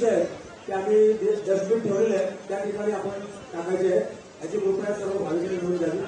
बक्षीस आहेत ते आम्ही डस्टबिन ठेवलेले आहेत त्या ठिकाणी आपण टाकायचे आहे. याची कृपया सर्व भाविकांनी घेऊन द्यावी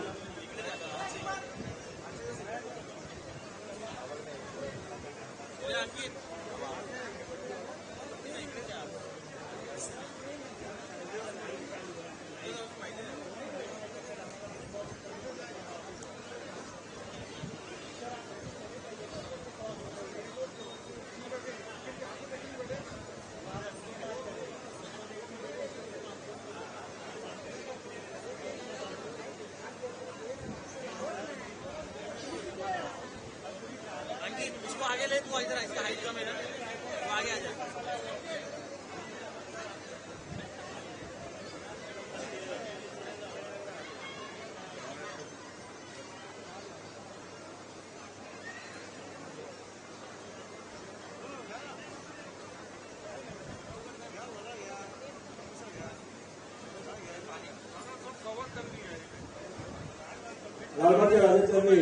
लालबागच्या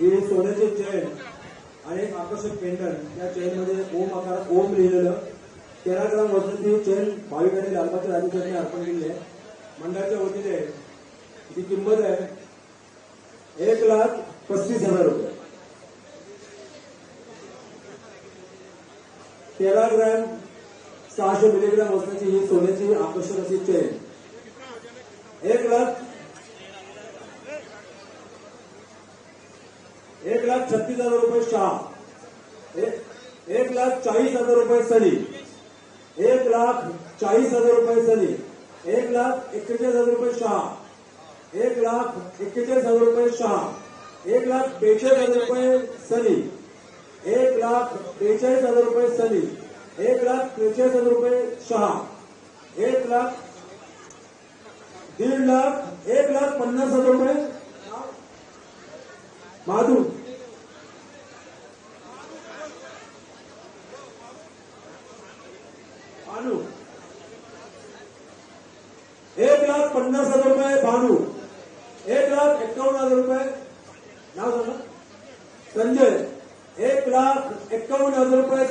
ही सोन्याची चेन आणि एक आकर्षक पेंडन या चैनमध्ये ओम आकार ओम लिहिलेलं. तेरा ग्राम वजनाची चेन भाविकांनी लालबागच्या राजाचरणी अर्पण केली आहे. मंडळाच्या वतीने ती किंमत आहे एक लाख पस्तीस हजार रुपये. तेरा ग्रॅम सहाशे मिलीग्राम वजनाची ही सोन्याची आकर्षक अशी चेन. एक लाख एक लाख छत्तीस हज़ार रुपये शाह एक लाख चाळीस हज़ार रुपये सनी एक लाख चाळीस हज़ार रुपये सनी एक लाख एक्केचाळीस हज़ार रुपये शाह एक लाख एक्केचाळीस हज़ार रुपये शाह एक लाख बेचाळीस हज़ार रुपये सनी एक लाख बेचाळीस हज़ार रुपये सनी एक लाख त्रेचाळीस हज़ार रुपये शहा एक लाख दीड लाख एक लाख पन्नास हज़ार रुपये माधू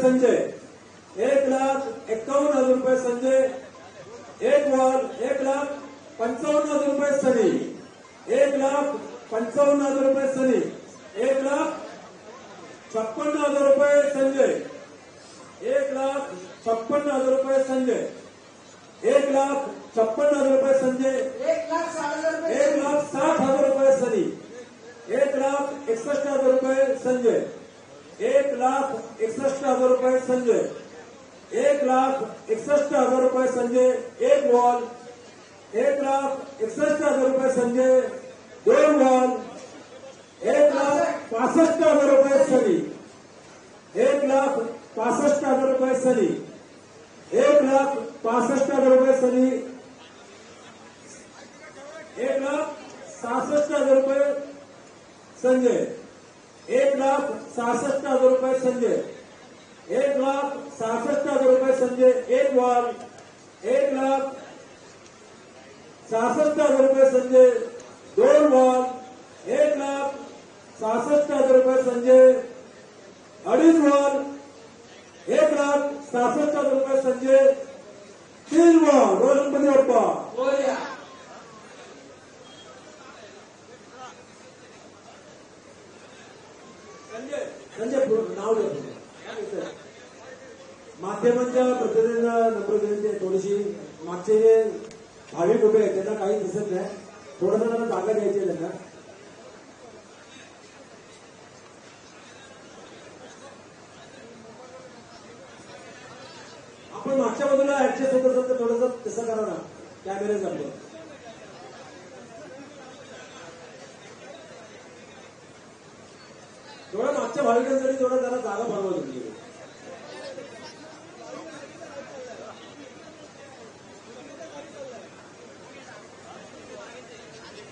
संजय. एक लाख एक्कावन्न हजार रुपये संजय. एक वॉल एक लाख पंचावन्न हजार रुपये सनी. एक लाख पंचावन्न हजार रुपये सनी. एक लाख छप्पन्न हजार रुपये संजय. एक लाख छप्पन्न हजार रुपये संजय. एक लाख छप्पन्न हजार रुपये संजय. लाख एक लाख साठ हजार रुपये सनी. एक लाख एकसष्ट हजार रुपये संजय. एक लाख एकसष्ट हज़ार रुपये संजय। एक लाख एकसष्ट हज़ार रुपये संजय, एक वॉल। एक लाख एकसष्ट हज़ार रुपये संजय दोन वॉल। एक लाख पासष्ट हज़ार रुपये सनी। एक लाख पासष्ट हज़ार रुपये सनी। एक लाख पासष्ट हज़ार रुपये सनी। एक लाख सहासष्ट हज़ार रुपये संजय। एक लाख सहासष्ट हज़ार रुपये संजय। एक लाख सहासष्ट हज़ार रुपये संजय, एक वॉल एक लाख सहासष्ट हज़ार रुपये संजय दोन वॉल एक लाख सहासष्ट हज़ार रुपये संजय अडीच वॉल एक लाख सहासष्ट हज़ार रुपये संजय, तीन वॉल रोज गणपती बाप्पा दिसत नाही. थोडंसं त्यांना जागा द्यायची आहे त्यांना. आपण मागच्या बाजूला ऍडजस्ट होत असेल तर थोडंसं तसं करा ना. कॅमेरे जमलं थोडं मागच्या भाविकांसाठी थोडं जरा जागा भरवा तुम्ही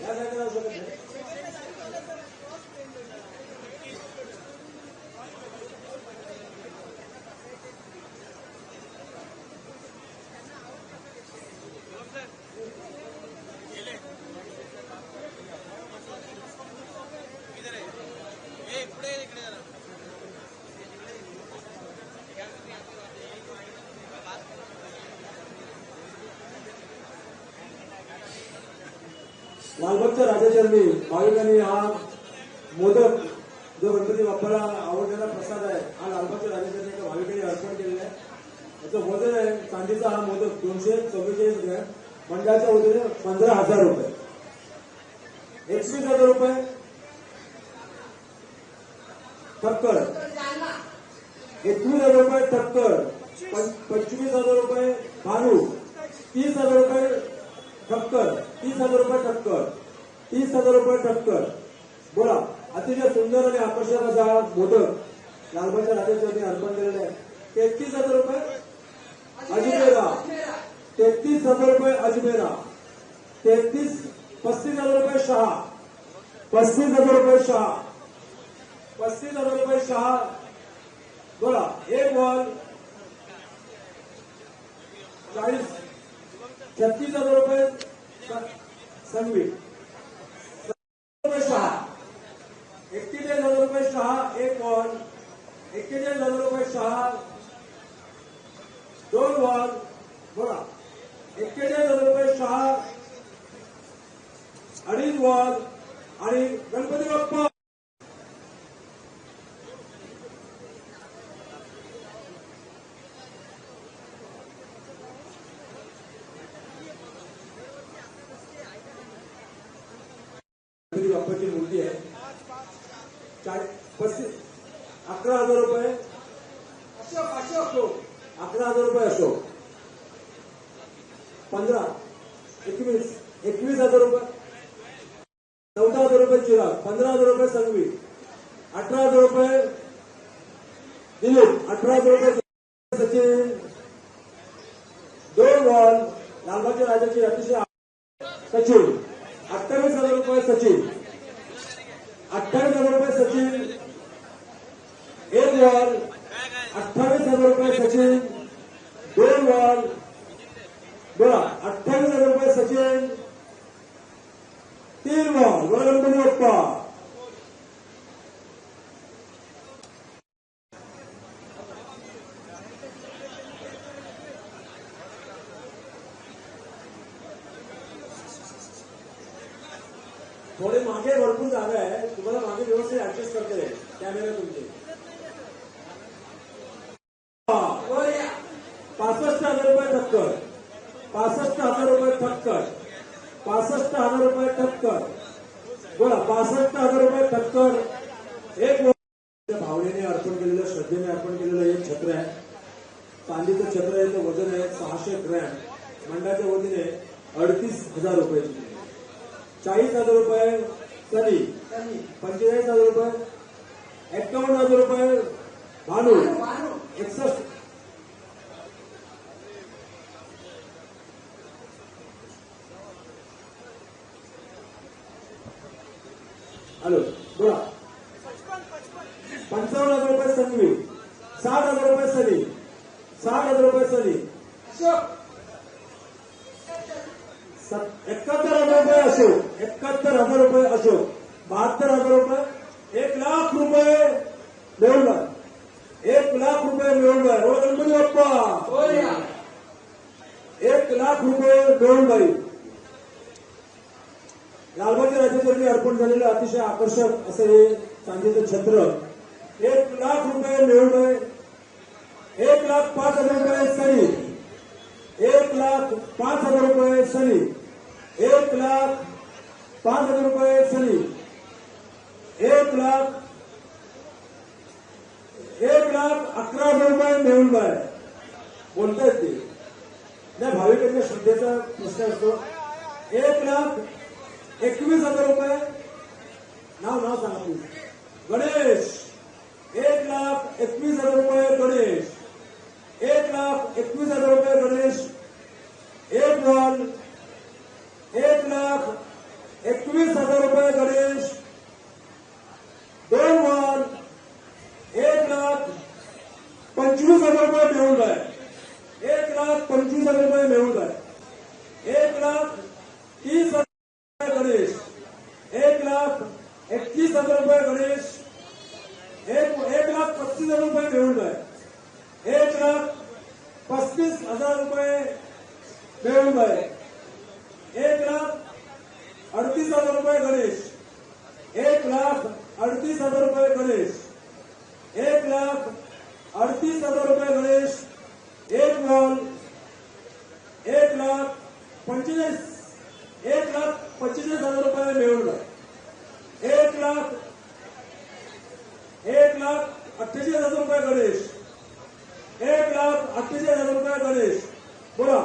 या साईडला जाऊ शकत नाही. ए पुढे ये इकडे जरा लालबागच्या राजाचरणी भाविकांनी हा मोदक जो गणपती बाप्पाला आवडलेला प्रसाद आहे हा लालबागच्या राजाचरणी एका भाविकांनी अर्पण केलेला आहे. याचं वजन आहे चांदीचा हा मोदक दोनशे चव्वेचाळीस ग्रॅम मंडळाच्या वतीने पंधरा हजार रुपये. एकवीस हजार रुपये. ठक्कर एकवीस हजार रुपये ठक्कर पंचवीस हजार रुपये भानू तीस हजार रुपये ठक्कर तीस हजार रुपये ठक्कर तीस हजार रुपये टक्कर. बोला अतिशय सुंदर आणि आकर्षक असा हा मोदक लालबाच्या राजाच्या अर्पण केलेला आहे. तेहतीस हजार रुपये अजमेरा. तेहतीस हजार रुपये अजमेरा. तेहतीस पस्तीस हजार रुपये शहा. पस्तीस हजार रुपये शहा. पस्तीस हजार रुपये शहा. बोला एक बॉल चाळीस. छत्तीस हजार रुपये संगीत रुपये सहा एक्केचाळीस हजार रुपये सहा एक वॉल एक्केचाळीस हजार रुपये सहा दोन वॉल बोला. एक्केचाळीस हजार रुपये सहा अडीच वॉल आणि गणपती बाप्पा. गणपती मूर्ती आहे चाळीस पस्तीस अकरा हजार रुपये अशोक अशोक अकरा हजार रुपये अशोक पंधरा एकवीस एकवीस हजार रुपये चौदा हजार रुपये चिराग पंधरा हजार रुपये संघवी अठरा हजार रुपये दिलीप अठरा हजार रुपये सचिन दोन बॉल लालबागच्या राजाची अतिशय सचिन अठ्ठावीस हजार रुपये सचिन अठ्ठावीस हजार रुपये सचिन एक बॉल अठ्ठावीस हजार रुपये सचिन दोन बॉल बोला अठ्ठावीस हजार रुपये सचिन तीन बॉल बोला गणपती बाप्पा थोडे मागे भरपूर जागा आहे. तुम्हाला मागे व्यवस्थित ऍडजस्ट करते कॅमेरा तुमचे. हा. पासष्ट हजार रुपये ठक्कर पासष्ट हजार रुपये टक्कर. पासष्ट हजार रुपये ठक्कर बोला पासष्ट हजार रुपये ठक्कर हॅलो बोला। पंचावन्न हज़ार रुपये संघवी साठ हज़ार रुपये सनी। साठ हज़ार रुपये सत- एकाहत्तर हज़ार रुपये अशोक। एकाहत्तर हज़ार रुपये अशोक। बहात्तर हज़ार रुपये। एक लाख रुपये मिळवलं एक लाख रुपये मिळवलं बोला गणपती बाप्पा! एक लाख रुपये मिळून जाईल लालबागच्या राजाचरणी अर्पण झालेलं अतिशय आकर्षक असं हे चांदीचं छत्र. एक लाख रुपये मिळवलंय एक लाख पाच हजार रुपये सनी एक लाख पाच हजार रुपये सनी एक लाख पाच हजार रुपये सनी एक लाख एक लाख अकरा हजार रुपये मिळून बाय. बोलतायत ते. नाही भाविकांच्या श्रद्धेचा प्रश्न असतो. एक लाख एकवीस हज़ार रुपये नाव नाव सांगा प्लीज़। गणेश, एक लाख एकवीस हज़ार रुपये गणेश। एक लाख एकवीस हज़ार रुपये गणेश। एक बॉल एक लाख एकवीस हज़ार रुपये गणेश। दोन बॉल एक लाख पंचवीस हज़ार रुपये मिळून जाय एक लाख पंचवीस हज़ार रुपये मिळून जाय एक लाख तीस हज़ार रुपये गणेश एक लाख एकतीस हज़ार रुपये गणेश एक एक लाख पस्तीस हज़ार रुपये मिळून जाय एक लाख पस्तीस हज़ार रुपये मिळून जाय एक लाख अडतीस हज़ार रुपये गणेश एक लाख अडतीस हज़ार रुपये गणेश एक लाख अडतीस हज़ार रुपये गणेश, एक वॉल एक लाख पंचेचाळीस, एक लाख पंचेचाळीस हज़ार रुपये मिळवलं एक लाख एक लाख अठ्ठेचाळीस हज़ार रुपये गणेश। एक लाख अठ्ठेचाळीस हज़ार रुपये गणेश। बोला,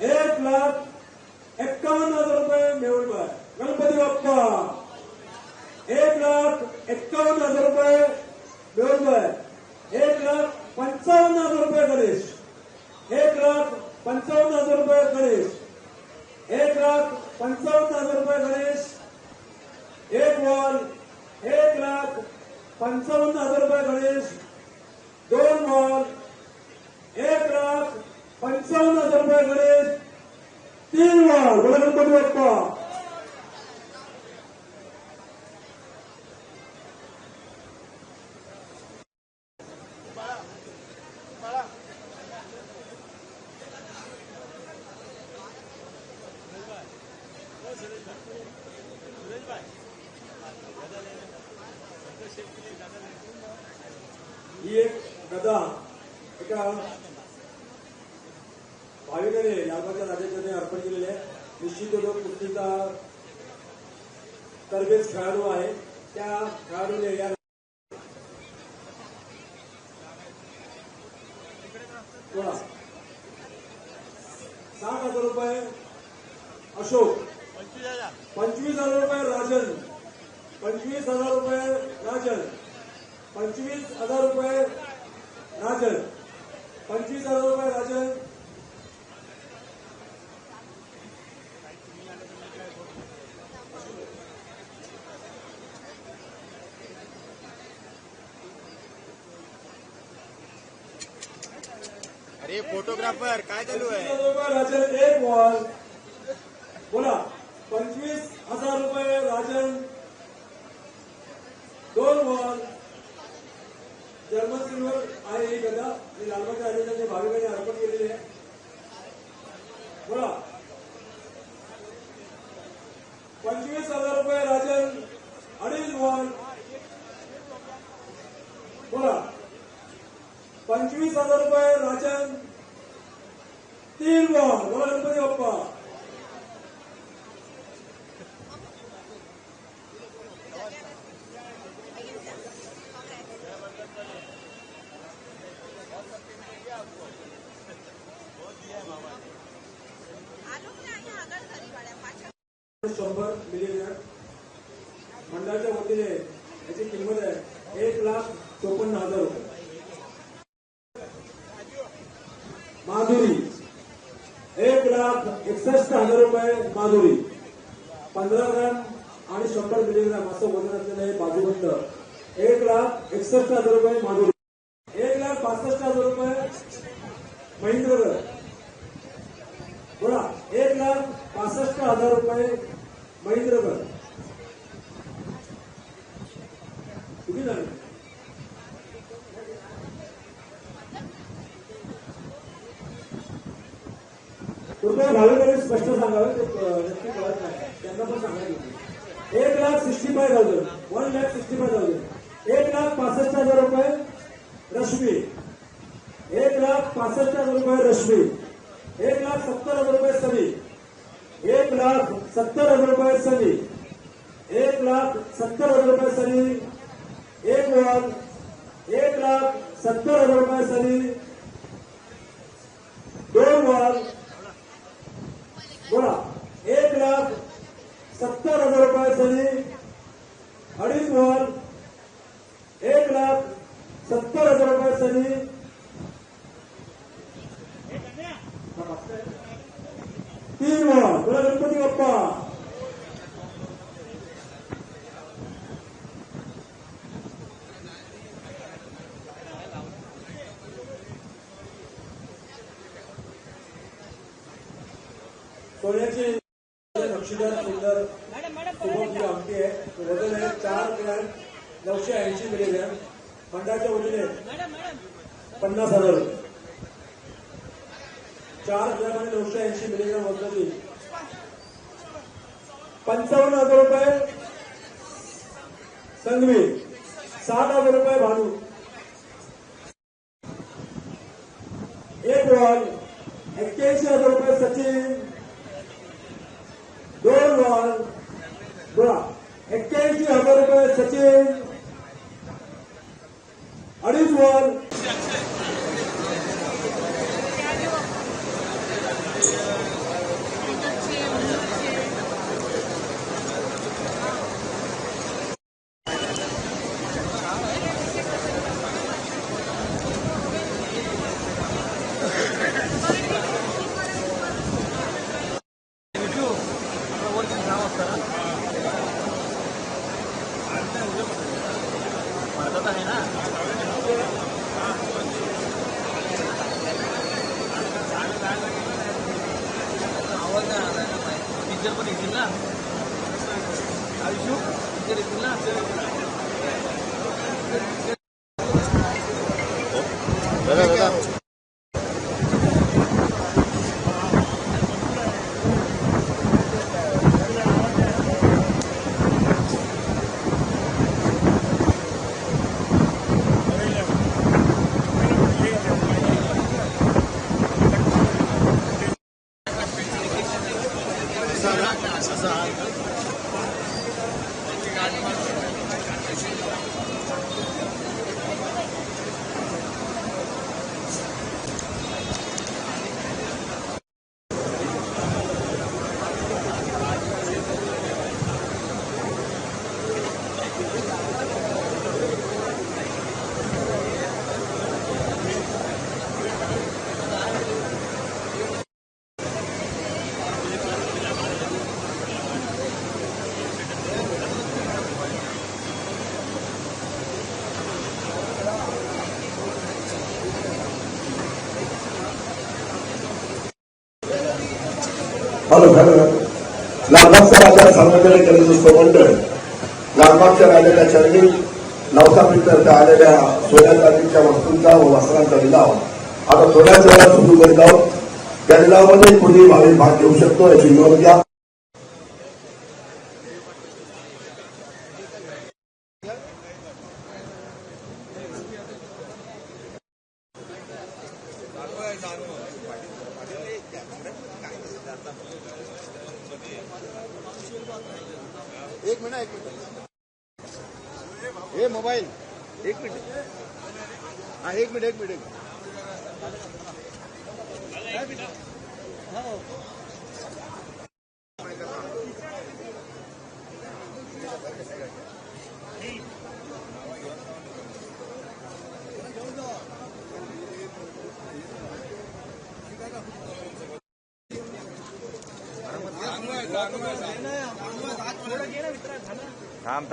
एक लाख एक्कावन्न हज़ार रुपये मिळवलं गणपती बाप्पा, एक लाख एक्कावन्न हज़ार रुपये मिळवलं पंचावन्न हजार रुपये गणेश. एक लाख पंचावन्न हजार रुपये गणेश. एक लाख पंचावन्न हजार रुपये गणेश. एक वॉल एक लाख पंचावन्न हजार रुपये गणेश. दोन वॉल एक लाख पंचावन्न हजार रुपये गणेश. तीन वॉल गणपती बाप्पा ही एक गदा एका भाविकाने लालबागच्या राजाच्याने अर्पण केलेली आहे निश्चित जो कुस्तीचा तरबेज खेळाडू आहे त्या खेळाडूने या बोला. साठ हजार रुपये अशोक पंचवीस हजार पंचवीस हजार रुपये राजन पंचवीस हजार रुपये राजन पंचवीस हजार रुपये राजन पंचवीस हजार रुपये राजन अरे फोटोग्राफर काय चालू आहे? एक बोला पंचवीस हजार रुपये राजन दोन वॉल जर्मन सिल्वर आहे ही गदा ही लालबागच्या राजाच्या भाविकांनी अर्पण केलेली आहे बोला पंचवीस हजार रुपये राजन अडीच वॉल बोला पंचवीस हजार रुपये राजन तीन वॉल बोला गणपती बाप्पा शंभर मिलीमीटर मंडळाच्या वतीने याची किंमत आहे एक लाख चोपन्न हजार रुपये माधुरी एक लाख एकसष्ट हजार रुपये माधुरी पंधरा ग्रॅम आणि शंभर मिलीग्राम असं वजन असलेलं हे बाजूबंद एक लाख एकसष्ट हजार रुपये माधुरी एक लाख पासष्ट हजार रुपये महेंद्रगड बोला एक लाख पासष्ट हजार रुपये महेंद्रगड कुठे झाले कृपया भाविकांनी स्पष्ट सांगावे ते अ, नक्की कळत नाही त्यांना पण सांगायचं एक lakh sixty five thousand one lakh sixty five thousand एक लाख पासष्ट हजार रुपये रश्मी. एक लाख पासष्ट हजार रुपये रश्मी. एक लाख सत्तर हजार रुपये सनी. एक लाख सत्तर हजार रुपये सनी. एक लाख सत्तर हजार रुपये सनी. एक वन एक लाख सत्तर हजार रुपये सनी. दोन वन बोला. एक लाख सत्तर हजार रुपये सनी. अडीच वन सत्तर हजार रुपये सनी. तीन बोला गणपती बाप्पा. सोन्याची नक्षीदार सुंदर आमटी आहे. वजन आहे चार ग्रॅम नऊशे ऐंशी मिलीग्रॅम. मंडळाच्या वतीने पन्नास हजार. रुपये चार ग्रॅम आणि नऊशे ऐंशी मिलीग्रॅम वजनाची. पंचावन्न हजार रुपये. संघवी साठ हजार रुपये भानू एक बॉल एक्क्याऐंशी हजार रुपये सचिन. दोन बॉल बोला. एक्क्याऐंशी हजार रुपये सचिन. अडीच बॉल भारतात 怎么样？हॅलो हॅलो लालबागचा राजा सार्वजनिक गणेशोत्सव मंडळ लालबागच्या राजाच्या चरणी नवसापीठतर्फे आलेल्या सोन्या चांदीच्या वस्तूंचा व वस्त्रांचा लिलाव. आता थोड्याच वेळात सुरू करीत आहोत या लिलावामध्ये कुणी भाविक भाग घेऊ शकतो याची नोंद घ्या. एक मिनिट एक मिनिट. हे मोबाईल. एक मिनिट. हा एक मिनिट एक मिनिट. एक मिनिट.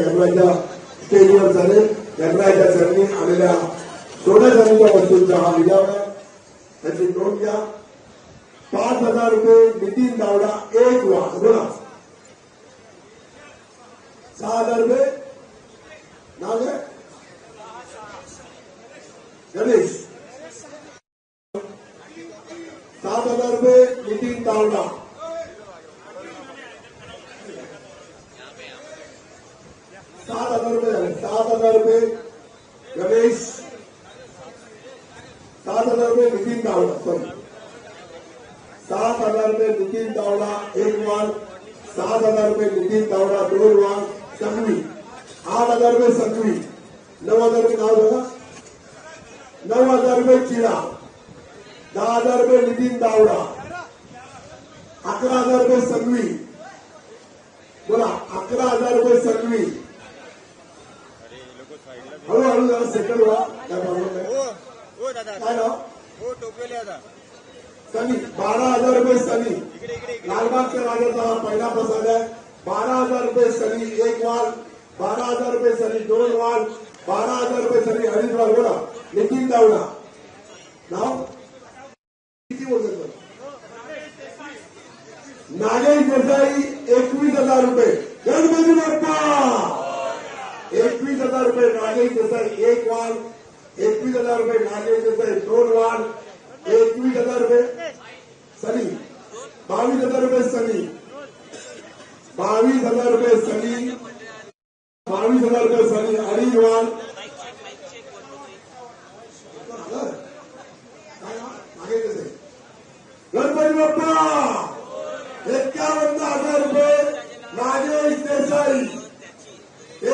यमराजा स्टेजवर झाले यमराजा चरणी आलेल्या सोन्या चांदीच्या वस्तूंचा हा लिलाव आहे. त्याची नोंद घ्या. पाच हजार रुपये नितीन दावडा एक वास बोला. सहा हजार रुपये नाव आहे गणेश सात हजार रुपये नितीन दावडा सात हजार रुपये झाले सात हजार रुपये गणेश सात हजार रुपये नितीन तावडा सॉरी सात हजार रुपये नितीन तावडा एक वाण सात हजार रुपये नितीन तावडा दोन वाण संघवी आठ हजार रुपये संघवी नऊ हजार रुपये नाव बघा नऊ हजार रुपये चिडा दहा हजार रुपये नितीन तावडा अकरा हजार रुपये संघवी बोला अकरा हजार रुपये संघवी हळूहळू जरा सेटल व्हा काय प्रॉब्लेम हो हो काय नाव? हो टोपेले आता. सनी बारा हजार रुपये सनी लालबागच्या राजाचा पहिला प्रसाद आहे. बारा हजार रुपये सनी एक वाल. बारा हजार रुपये सरी दोन वाल बारा हजार रुपये सरी अडीच वाल बोला नितीन दावडा नाव? किती बोलतो नागेश देसाई एकवीस हजार रुपये. गणपती बाप्पा! एकवीस हजार रुपये नागेश देसाई एक वाल. एकवीस हजार रुपये नागेश देसाई दोन वाल. एकवीस हजार रुपये सनी बावीस हजार रुपये सनी बावीस हजार रुपये सनी सनी अडीच वाल नागेश देसाई गणपती बाप्पा एक्कावन्न हजार रुपये नागेश देसाई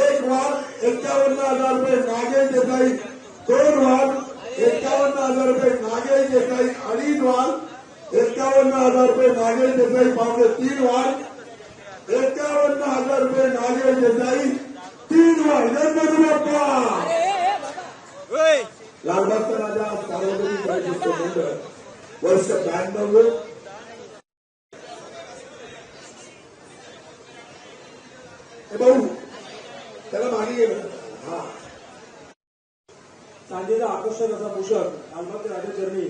एक वार एक्कावन्न हजार रुपये नागेश देसाई दोन वार एक्कावन्न हजार रुपये नागेश देसाई अडीच वार एक्कावन्न हजार रुपये नागेश देसाई पावणे तीन वार एक्कावन्न हजार रुपये नागेश देसाई तीन वार गणपती बाप्पा होय लालबागचा राजा सार्वजनिक गणेशोत्सव मंडळ वर्ष ब्याण्णव हे भाऊ त्याला मागे ये बरं. हा चांदीचा आकर्षक असा पोषक लालबागच्या राजा चरणी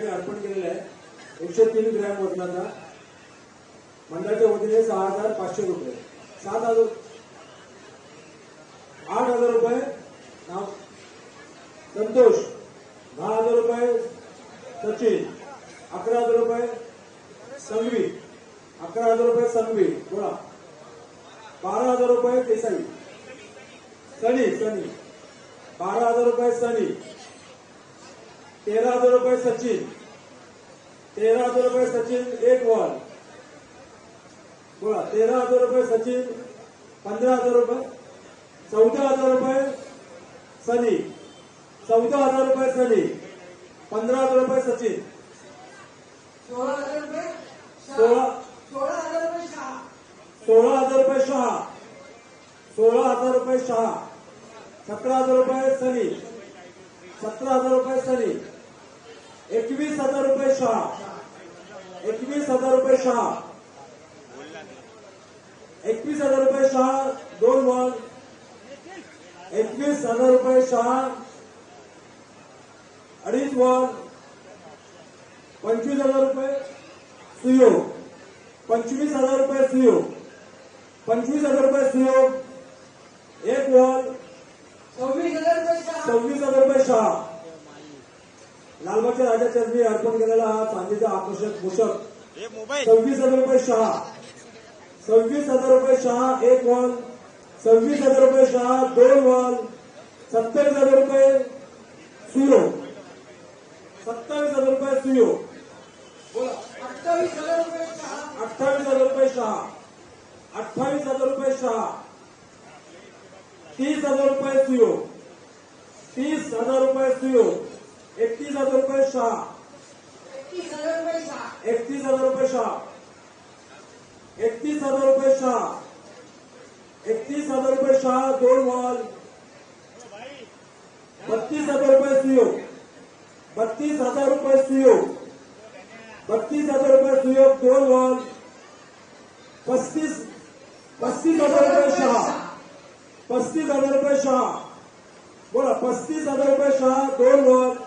भाविकांनी अर्पण केलेला आहे. एकशे तीन ग्रॅम वजनाचा. मंडळाच्या वतीने सहा हजार पाचशे रुपये. सात हजार आठ हजार रुपये. नाव संतोष. दहा हजार रुपये. सचिन. अकरा हजार रुपये. संघवी अकरा हजार रुपये संघवी बोला. बारा हजार रुपये देसाई सनी सनी. बारा हजार रुपये सनी. तेरा हजार रुपये सचिन. तेरा हजार रुपये सचिन एक बॉल बोला तेरा हजार रुपये सचिन पंधरा हजार रुपये. चौदा हजार रुपये सनी. चौदा हजार रुपये सनी. पंधरा हजार रुपये सचिन. सोळा हजार रुपये सोळा सोळा हजार रुपये सहा सोळा हजार रुपये शहा. सोळा हजार रुपये शहा. सतरा हजार रुपये सनी. सतरा हजार रुपये सनी. एकवीस हजार रुपये शहा. एकवीस हजार रुपये शहा. एकवीस हजार रुपये शहा दोन बॉल एकवीस हजार रुपये शहा अडीच बॉल पंचवीस हजार रुपये सुयोग. पंचवीस हजार रुपये सुयोग. पंचवीस हजार रुपये सुयोग. एक बॉल सव्वीस हजार रुपये सव्वीस हजार रुपये शहा. लालबागच्या राजा चरणी अर्पण केलेला हा चांदीचा आकर्षक पोषक हे मोबाईल सव्वीस हजार रुपये शहा सव्वीस हजार रुपये शहा एक बॉल सव्वीस हजार रुपये शहा दोन बॉल सत्तावीस हजार रुपये सुयो सत्तावीस हजार रुपये सुयो बोला अठ्ठावीस हजार रुपये सहा अठ्ठावीस हजार रुपये शहा अठ्ठावीस हजार रुपये शहा तीस हजार रुपये सुयो तीस हजार रुपये सुयो एकतीस हज़ार रुपये शहा एकतीस हज़ार रुपये सहा एकतीस हज़ार रुपये शहा एकतीस हज़ार रुपये शहा एकतीस हज़ार रुपये शहा दोन बॉल बत्तीस हज़ार रुपये सुयो बत्तीस हज़ार रुपये सुयो बत्तीस हज़ार रुपये सुयो दोन बॉल पस्तीस पस्तीस हज़ार रुपये शहा पस्तीस हज़ार रुपये शहा बोला पस्तीस हज़ार रुपये शहा दोन बॉल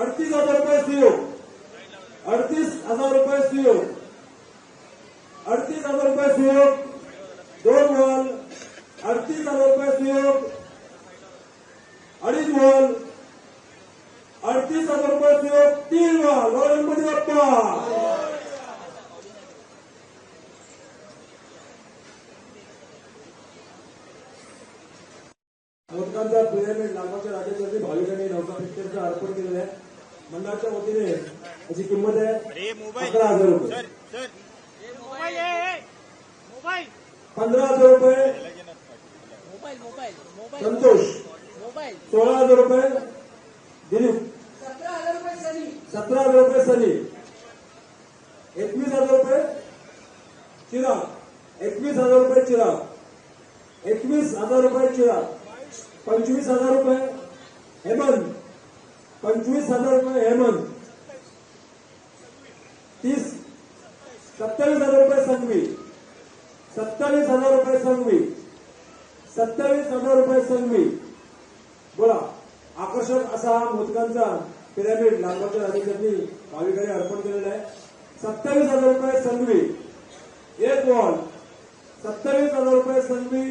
अडतीस हजार रुपये सीओ. अडतीस हजार रुपये सीओ. अडतीस हजार रुपये सीओ. दोन वॉल अडतीस हजार रुपये सीओ. अडीच वॉल अडतीस हजार रुपये सीओ. तीन वॉल गणपती बाप्पा मोदकांचा पिरामिड नावाच्या राजाच्या भाविकांनी नौका पिक्चरचं अर्पण केलेलं आहे. मंडळाच्या वतीने याची किंमत आहे अकरा हजार रुपये. मोबाईल आहे मोबाईल. पंधरा हजार रुपये. Mobile mobile mobile. Santosh. Mobile. सोळा हजार रुपये. दिलीप. सतरा हजार रुपये सनी. सतरा हजार रुपये सनी. एकवीस हजार रुपये चिराग. एकवीस हजार रुपये चिराग. एकवीस हजार रुपये चिराग. पंचवीस हजार रुपये हेमंत. पंचवीस हजार रुपये हेमंत. तीस सत्तावीस हजार रुपये संघवी. सत्तावीस हजार रुपये संघवी. सत्तावीस हजार रुपये संघवी. बोला आकर्षक असा मोदकांचा पिरॅमिड लालबागच्या राजेकरांनी भाविकांनी अर्पण केलेला आहे. सत्तावीस हजार रुपये संघवी. एक वॉल. सत्तावीस हजार रुपये संघवी.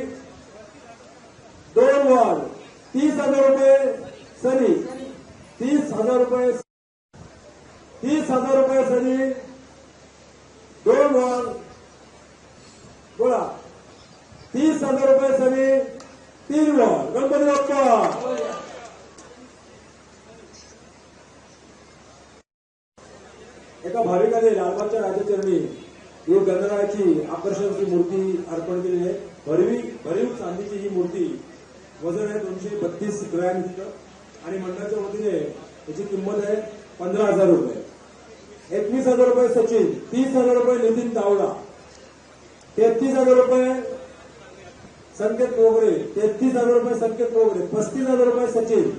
दोन वॉल. तीस हजार रुपये सनी. तीस हजार रुपये तीस हजार रुपयासाठी दोन वॉल बोला. तीस हजार रुपयासाठी तीन वॉल गणपती बाप्पा. एका भाविकाने लालबागच्या राजचरणी देव गणरायाची आकर्षणाची मूर्ती अर्पण केली आहे. भरवी भरीव चांदीची ही मूर्ती वजन आहे दोनशे बत्तीस ग्रॅम तिथं आणि मंडळाच्या वतीने याची किंमत आहे पंधरा हजार रुपये. एकवीस हजार रुपये सचिन तीस हजार रुपये नितीन तावडा तेहतीस हजार रुपये संकेत मोगरे तेहतीस हजार रुपये संकेत मोगरे पस्तीस हजार रुपये सचिन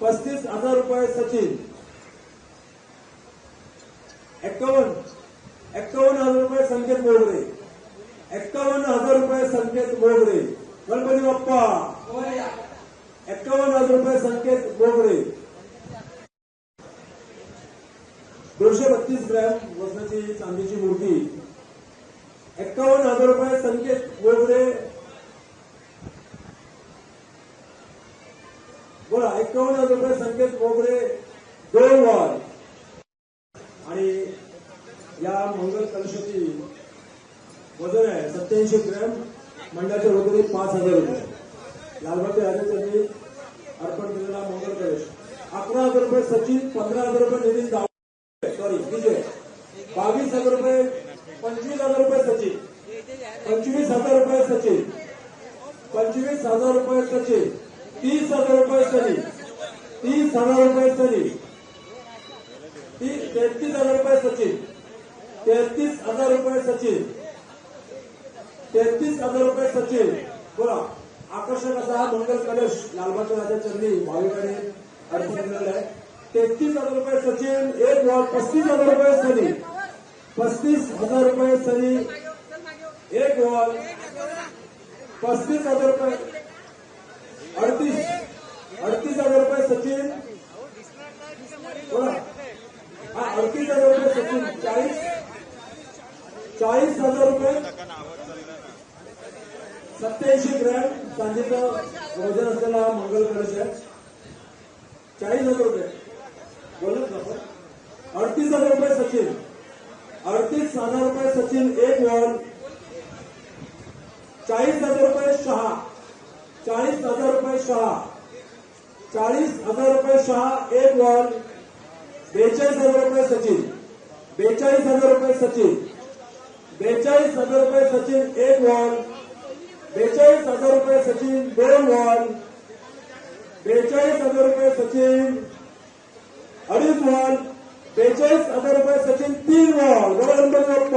पस्तीस हजार रुपये सचिन. एक्कावन्न एक्कावन्न हजार रुपये संकेत मोगरे एक्कावन्न हजार रुपये संकेत मोगरे गणपती बाप्पा! एक्कावन्न हजार रुपये संकेत मोगरे. दोनशे बत्तीस ग्रॅम वजनाची चांदीची मूर्ती. एक्कावन्न हजार रुपये संकेत मोगरे. बोला एक्कावन्न हजार रुपये संकेत मोगरे दोन वॉल आणि या मंगल कलशाची वजन आहे सत्याऐंशी ग्रॅम मंडळाच्या वतीने पाच हजार रुपये. लालबागच्या यांनी अर्पण केलेला मंगल गणेश अकरा हजार रुपये सचिन पंधरा हजार रुपये नितीन सॉरी विजय बावीस हजार रुपये पंचवीस हजार रुपये सचिन पंचवीस हजार रुपये सचिन पंचवीस हजार रुपये सचिन तीस हजार रुपये सनी तीस हजार रुपये सनी ती- तेहतीस हजार रुपये सचिन तेहतीस हजार रुपये सचिन तेहतीस हजार रुपये सचिन बोला आकर्षक असा हा मंगल कलश लालबाच्या राजा चरणी भाविकाने अर्पण केलेला आहे. तेहतीस हजार रुपये सचिन एक वॉट पस्तीस हजार रुपये सनी. पस्तीस हजार रुपये सनी. एक वॉल पस्तीस हजार रुपये. अडतीस अडतीस हजार रुपये सचिन. हा अडतीस हजार रुपये सचिन. चाळीस चाळीस हजार रुपये सत्याऐंशी ग्रॅम चांदीचं वजन असलेला हा मंगल कलश आहे. चाळीस हजार रुपये. बोलत ना आपण. अडतीस हजार रुपये सचिन. अडतीस हजार रुपये सचिन एक वॉल चाळीस हजार रुपये शहा. चाळीस हजार रुपये शहा. चाळीस हजार रुपये शहा एक वॉल बेचाळीस हजार रुपये सचिन. बेचाळीस हजार रुपये सचिन. बेचाळीस हजार रुपये सचिन एक वॉल बेचाळीस हजार रुपये सचिन दोन वॉल बेचाळीस हजार रुपये सचिन अडीच वॉल बेचाळीस हजार रुपये सचिन तीन वॉल बरोबर गणपती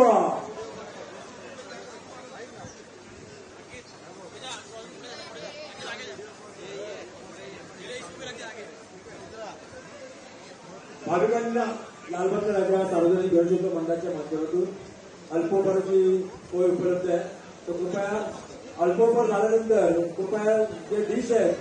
भाविकांना लालबागच्या राजा सार्वजनिक गणेशोत्सव मंडळाच्या माध्यमातून अल्पोपराची सोय उपलब्ध आहे. तर कृपया अल्पोपर झाल्यानंतर कृपया जे डिश आहे